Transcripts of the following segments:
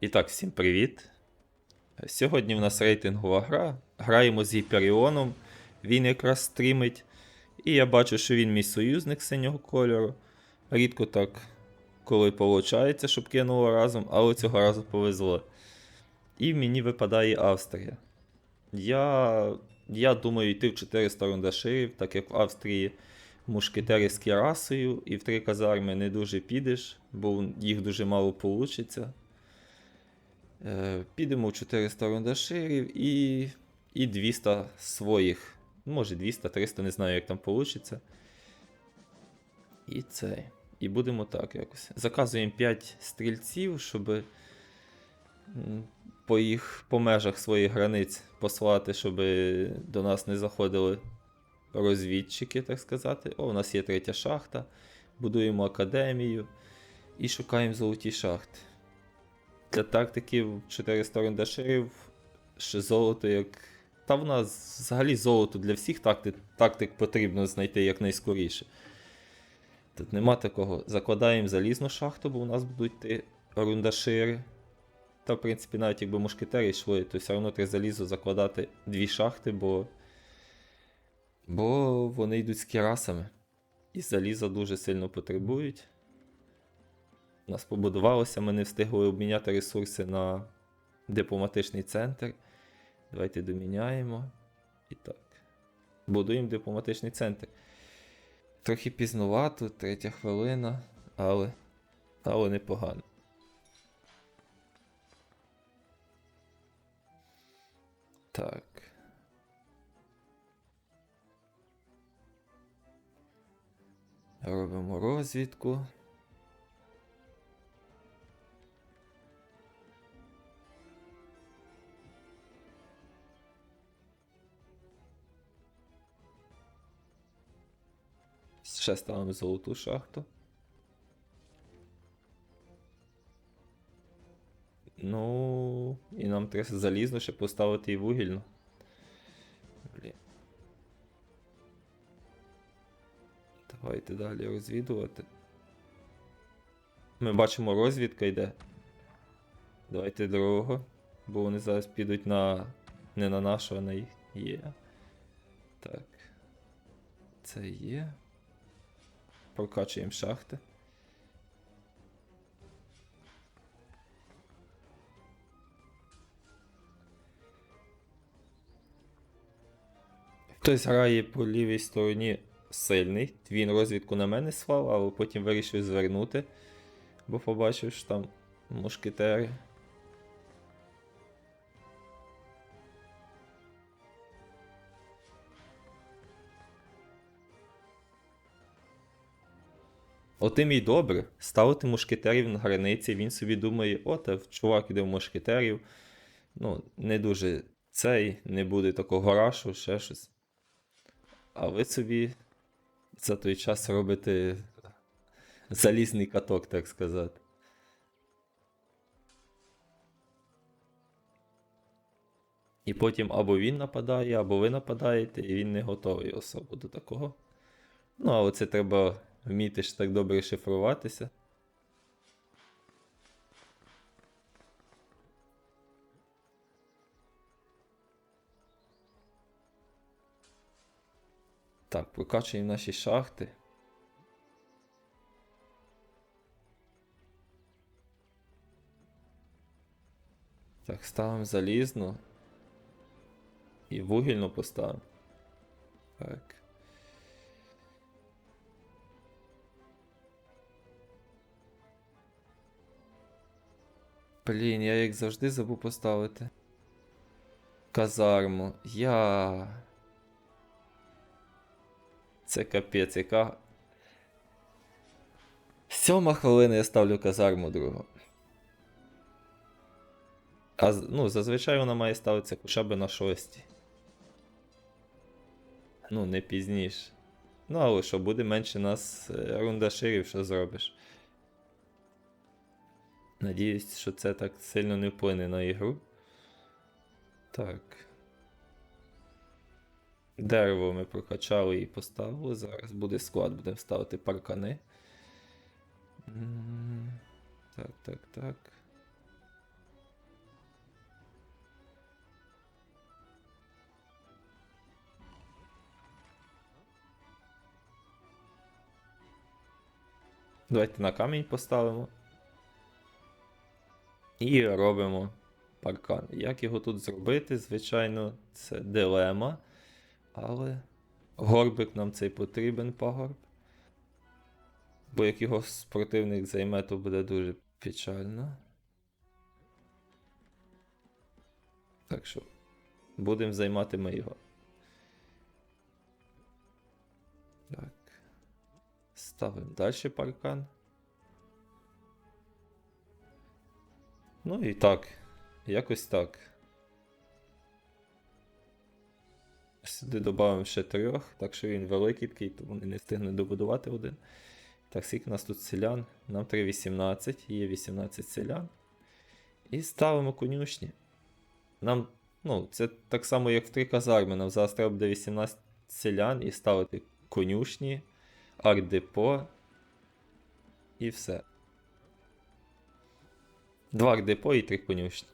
І так, всім привіт. Сьогодні в нас рейтингова гра. Граємо з Гіперіоном. Він якраз стрімить. І я бачу, що він мій союзник синього кольору. Рідко так, коли виходить, щоб кинуло разом, але цього разу повезло. І мені випадає Австрія. Я, я думаю йти в 400 рундаширів, так як в Австрії мушкетери з кірасою, і в три казарми не дуже підеш, бо їх дуже мало вийде. Е, Підемо в 400 рундаширів і, і 200 своїх. Може 200-300, не знаю, як там вийде. І це. І будемо так якось. Заказуємо 5 стрільців, щоб по їх по межах своїх границь послати, щоб до нас не заходили розвідчики, так сказати. О, у нас є третя шахта. Будуємо академію і шукаємо золоті шахти. Для тактиків 400 рундаширів ще золото як. Та в нас взагалі золото для всіх тактик, тактик потрібно знайти якнайскоріше. Тут нема такого. Закладаємо залізну шахту, бо у нас будуть йти рундашири. Та, в принципі, навіть якби мушкетери йшли, то все одно треба залізо закладати дві шахти, бо. Бо вони йдуть з кірасами. І заліза дуже сильно потребують. У нас побудувалося, ми не встигли обміняти ресурси на дипломатичний центр. Давайте доміняємо. І так. Будуємо дипломатичний центр. Трохи пізнувато, третя хвилина, але. Але непогано. Так. Робимо розвідку. Ще ставимо золоту шахту. Ну, і нам треба залізно ще поставити і вугільну. Блін. Давайте далі розвідувати. Ми бачимо, розвідка йде. Давайте другого. Бо вони зараз підуть на. не на нашу, а на їх. Є. Так. Це є. Прокачуємо шахти. Хтось грає по лівій стороні сильний. Він розвідку на мене слав, але потім вирішив звернути, бо побачив, що там мушкетери. Отим і добре, ставити мушкетерів на границі, він собі думає, о, та чувак іде в мушкетерів. Ну, не дуже цей, не буде такого рашу, ще щось. А ви собі за той час робите залізний каток, так сказати. І потім або він нападає, або ви нападаєте, і він не готовий особо до такого. Ну, але це треба вміти ж так добре шифруватися. Так, прокачуємо наші шахти. Так, ставимо залізну. І вугільну поставимо. Так. Блін, я як завжди забув поставити. Казарму. Я. Це капець, яка. Сьома хвилина я ставлю казарму другу. А ну, зазвичай вона має ставитися хоча б на шостій. Ну, не пізніше. Ну, але що, буде менше нас е, рундаширів, що зробиш. Надіюсь, що це так сильно не вплине на ігру. Так. Дерево ми прокачали і поставили. Зараз буде склад, будемо ставити паркани. Так, так, так. Давайте на камінь поставимо. І робимо паркан. Як його тут зробити? Звичайно, це дилема. Але горбик нам цей потрібен пагорб. Бо як його противник займе, то буде дуже печально. Так що будемо займати ми його. Так. Ставимо далі паркан. Ну і так. Якось так. Сюди додамо ще трьох, так що він великий такий, то вони не встигнуть добудувати один. Так, скільки у нас тут селян? Нам треба 18, є 18 селян. І ставимо конюшні. Нам, ну, це так само, як в три казарми. Нам зараз треба буде 18 селян і ставити конюшні, арт-депо і все. Два арт-депо і три конюшні.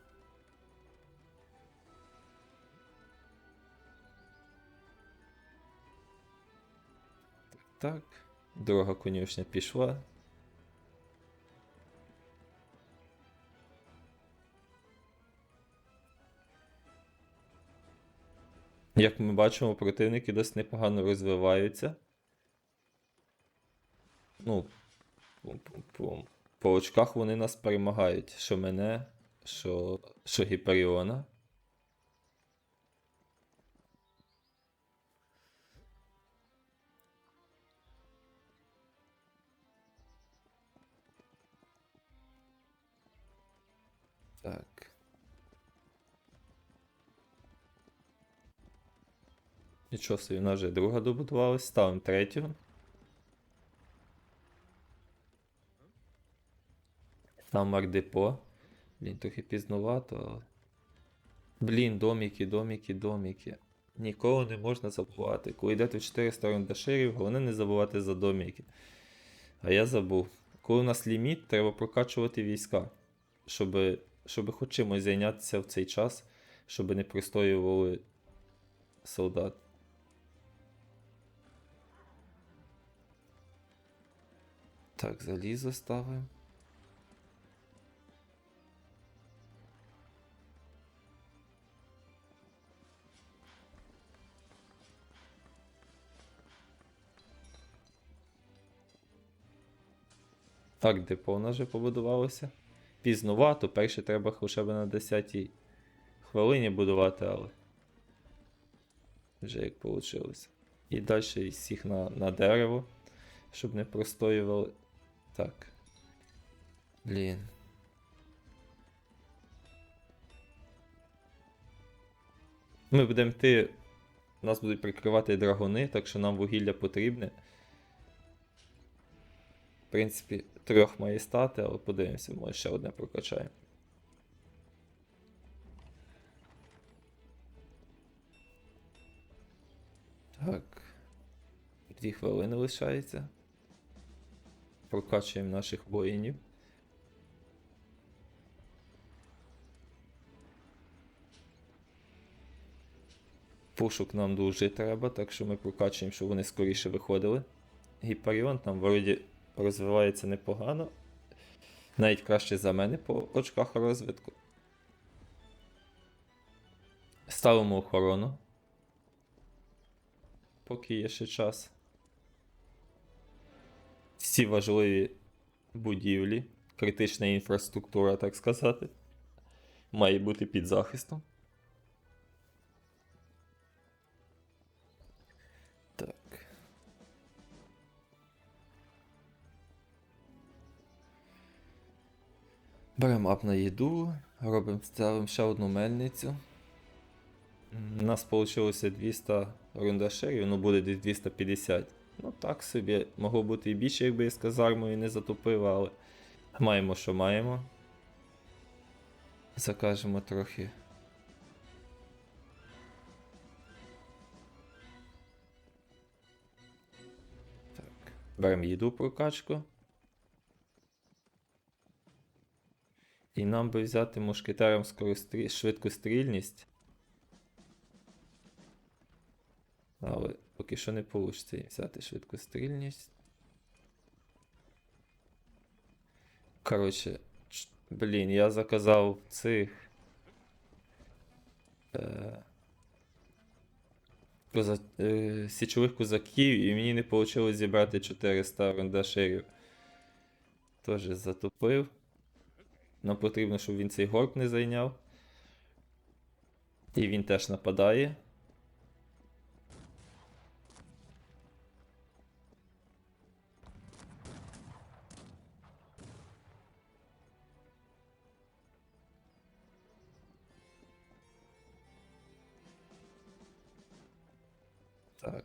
Так, друга конюшня пішла. Як ми бачимо, противники досить непогано розвиваються. Ну, по, по, очках вони нас перемагають. Що мене, що, що Гіперіона. Так. Нічого собі, нас вже друга добудувалась. Ставимо третю. Там ардепо. Блін, трохи пізнувато, але. Блін, доміки, доміки, доміки. Ніколи не можна забувати. Коли йдете в 400 рундаширів, головне не забувати за доміки. А я забув. Коли у нас ліміт, треба прокачувати війська. Щоб, щоб хоч чимось зайнятися в цей час, щоб не простоювали солдат. Так, залізо ставимо. Так, депо у нас вже побудувалося. Пізнувато, перше треба хоча б на 10 хвилині будувати, але. Вже як вийшло. І далі із всіх на, на дерево, щоб не простоювали. Так. Блін. Ми будемо йти. Нас будуть прикривати драгони, так що нам вугілля потрібне. В принципі, трьох має стати, але подивимося, може ще одне прокачаємо. Так. Дві хвилини лишається. Прокачуємо наших воїнів. Пушок нам дуже треба, так що ми прокачуємо, щоб вони скоріше виходили. Гіперіон там вроді розвивається непогано. Навіть краще за мене по очках розвитку. Ставимо охорону. Поки є ще час. Всі важливі будівлі, критична інфраструктура, так сказати, має бути під захистом. Беремо ап на їду, робимо ставимо ще одну мельницю. У нас вийшло 200 рундашерів, ну буде десь 250. Ну так собі, могло бути і більше, якби я з казармою не затопив, але маємо, що маємо. Закажемо трохи. Беремо їду прокачку. І нам би взяти мушкетерам скорострі... швидкострільність. Але поки що не вийде взяти швидкострільність. Коротше, блін, я заказав цих. Е, коза, е, січових козаків, і мені не вийшло зібрати 400 рандаширів. Теж затупив. Нам потрібно, щоб він цей горб не зайняв. І він теж нападає. Так.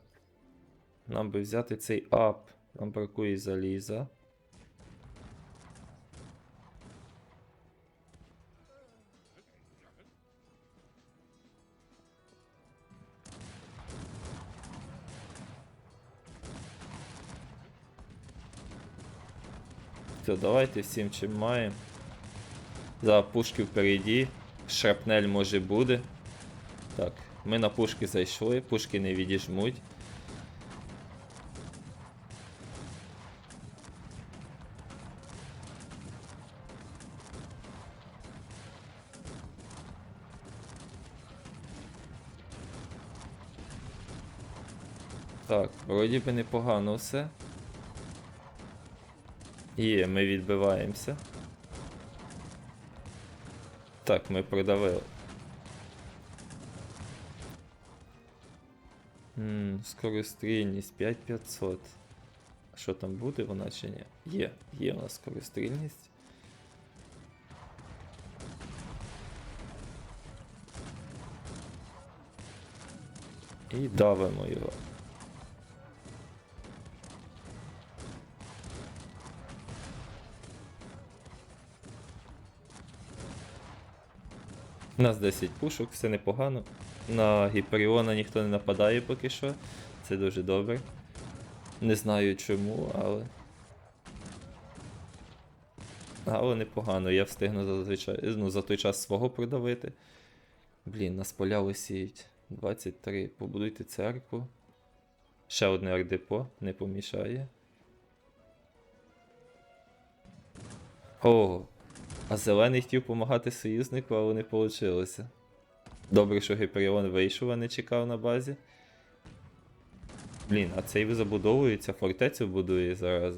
Нам би взяти цей ап. Нам бракує заліза. Все, давайте всім чим маємо. За пушки впереді. Шрапнель може буде. Так, ми на пушки зайшли, пушки не відіжмуть. Так, вроді би непогано все. Є, ми відбиваємося. Так, ми продавили. Ммм, скорострільність 5500. А Що там буде вона чи ні? Є, є у нас скорострільність. І давимо його. У нас 10 пушок, все непогано. На Гіперіона ніхто не нападає поки що. Це дуже добре. Не знаю чому, але. Але непогано, я встигну зазвичай, ну, за той час свого продавити. Блін, нас поля висіють. 23. Побудуйте церкву. Ще одне ардепо, не помішає. О, а зелений хотів допомагати союзнику, але не вийшло. Добре, що Гіперіон вийшов, а не чекав на базі. Блін, а цей забудовується, фортецю будує зараз.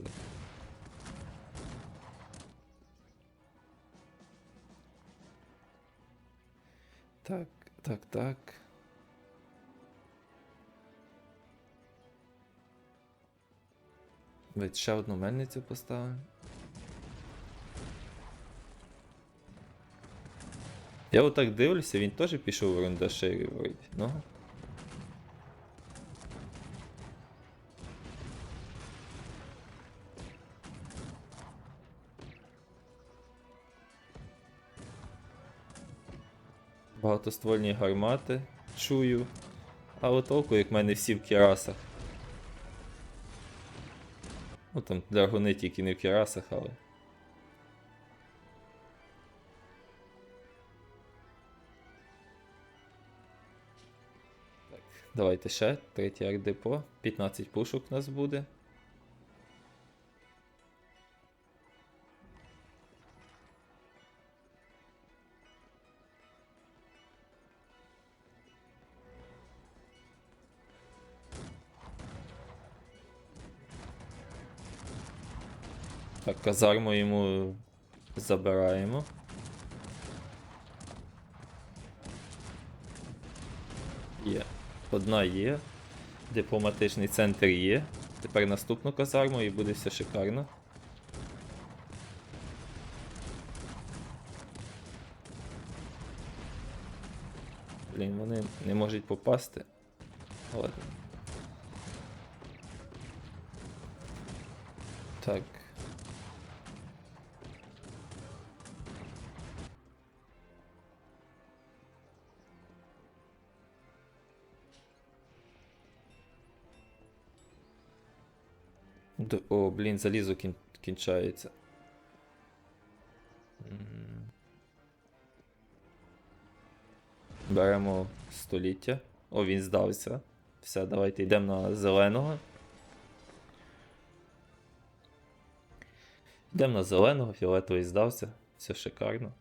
Так, так, так. Ведь ще одну мельницю поставимо. Я отак дивлюся, він теж пішов в рундаширі вроді. Ну. Багатоствольні гармати чую. Але толку, як в мене всі в кірасах. Ну там драгуни тільки не в кірасах, але. Давайте ще. Третій ардепо. 15 пушок у нас буде. Так, казарму йому забираємо. Є. Одна є. Дипломатичний центр є. Тепер наступну казарму і буде все шикарно. Блін, вони не можуть попасти. Ладно. Так. О, блін, залізо кін... кінчається. Беремо століття. О, він здався. Все, давайте йдемо на зеленого. Йдемо на зеленого, фіолетовий здався. Все шикарно.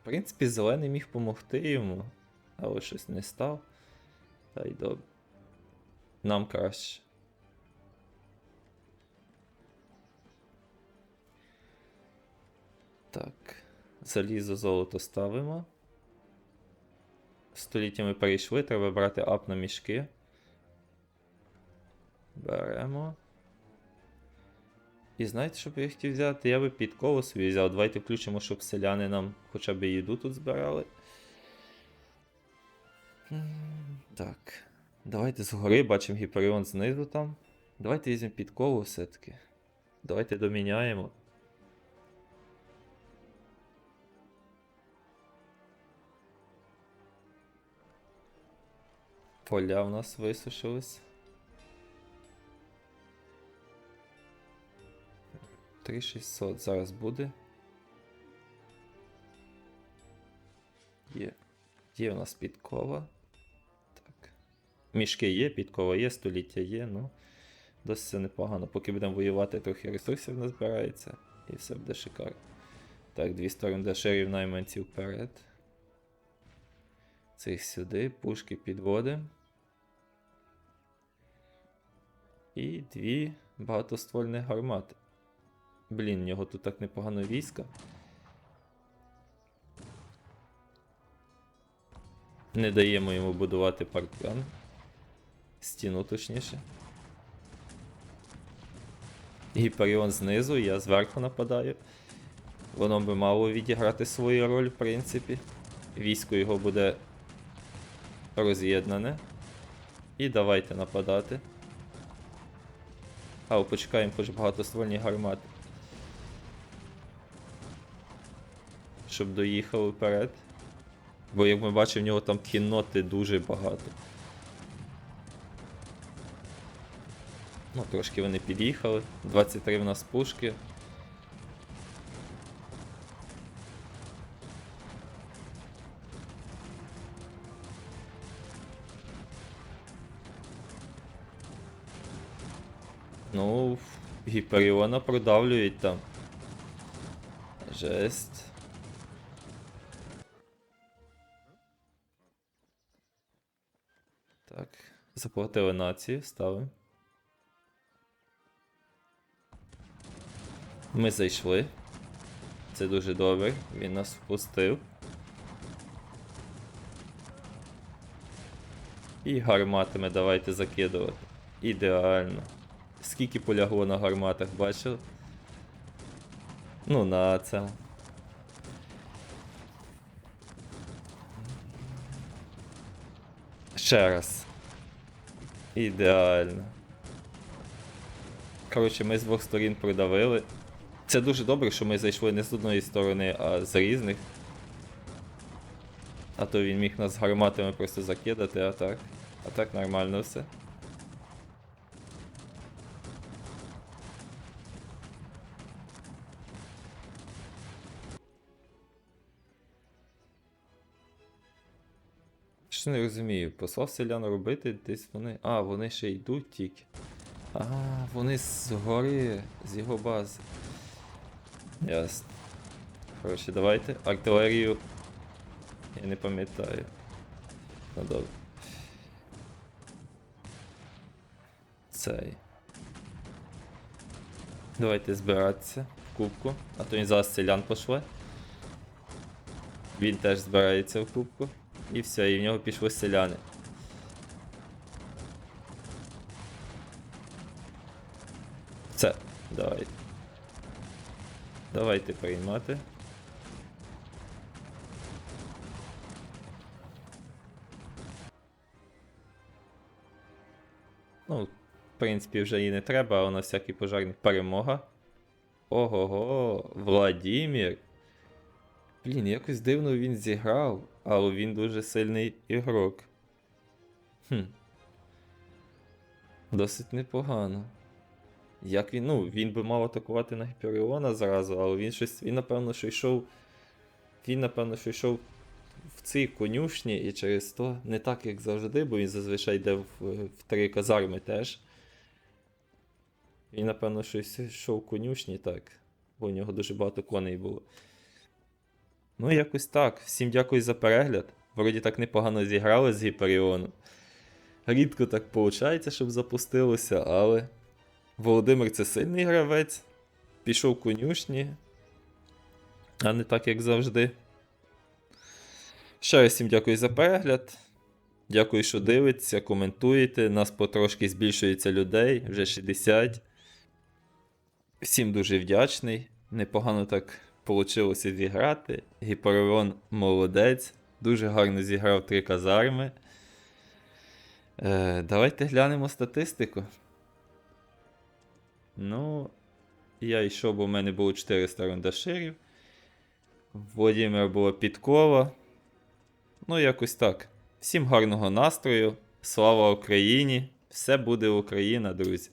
В принципі, зелений міг помогти йому, але щось не став. Та й добре. Нам краще. Так. Залізо золото ставимо. Століття ми перейшли, треба брати ап на мішки. Беремо. І знаєте, що б я хотів взяти? Я би під коло собі взяв. Давайте включимо, щоб селяни нам хоча б їду тут збирали. Так. Давайте згори бачимо Гіперіон знизу там. Давайте візьмемо під коло все-таки. Давайте доміняємо. Поля в нас висушились. 3600 зараз буде. Є. Є у нас підкова. Мішки є, підкова є, століття є, ну. Досить непогано. Поки будемо воювати, трохи ресурсів назбирається. І все буде шикарно. Так, дві сторони дешерів найманців вперед. Цих сюди, пушки підводимо. І дві багатоствольні гармати. Блін, в нього тут так непогано війська. Не даємо йому будувати паркан. Стіну точніше. Гіперіон знизу, я зверху нападаю. Воно би мало відіграти свою роль, в принципі. Військо його буде роз'єднане. І давайте нападати. А, почекаємо хоч багатоствольні гармати. Щоб доїхали вперед. Бо як ми бачимо, в нього там кінноти дуже багато. Ну, трошки вони під'їхали. 23 в нас пушки. Ну, Гіперіона продавлюють там. Жесть. Так, заплатили націю, ставимо. Ми зайшли. Це дуже добре. Він нас впустив. І гарматами давайте закидувати. Ідеально. Скільки полягло на гарматах, бачили? Ну, на це. Ще раз. Ідеально. Коротше, ми з двох сторін продавили. Це дуже добре, що ми зайшли не з одної сторони, а з різних. А то він міг нас гарматами просто закидати, а так. А так нормально все. Що не розумію, послав селян робити десь вони. А, вони ще йдуть тільки. А, вони згори, з його бази. Ясно. Коротше, давайте. Артилерію. Я не пам'ятаю. Ну добре. Цей. Давайте збиратися в кубку. А то він зараз селян пошле. Він теж збирається в кубку. І все, і в нього пішли селяни. Це, давайте. Давайте приймати. Ну, в принципі, вже і не треба, але на всякий пожарник перемога. Ого-го, Владімір. Блін, якось дивно він зіграв, але він дуже сильний ігрок. Хм. Досить непогано. Як він. Ну, він би мав атакувати на Гіперіона зразу, але він щось. Він, напевно, що йшов. Він, напевно, що йшов в цій конюшні і через то не так, як завжди, бо він зазвичай йде в, в три казарми теж. Він, напевно, щось йшов в конюшні, так. Бо у нього дуже багато коней було. Ну, якось так. Всім дякую за перегляд. Вроді так непогано зіграли з Гіперіоном. Рідко так виходить, щоб запустилося, але Володимир це сильний гравець. Пішов конюшні. А не так, як завжди. Ще раз всім дякую за перегляд. Дякую, що дивиться, коментуєте. Нас потрошки збільшується людей, вже 60. Всім дуже вдячний. Непогано так вийшло зіграти. Гіперіон молодець. Дуже гарно зіграв три казарми. Е, давайте глянемо статистику. Ну, я йшов, бо в мене було 400 рундаширів. Володимир була підкова. Ну, якось так. Всім гарного настрою. Слава Україні! Все буде Україна, друзі!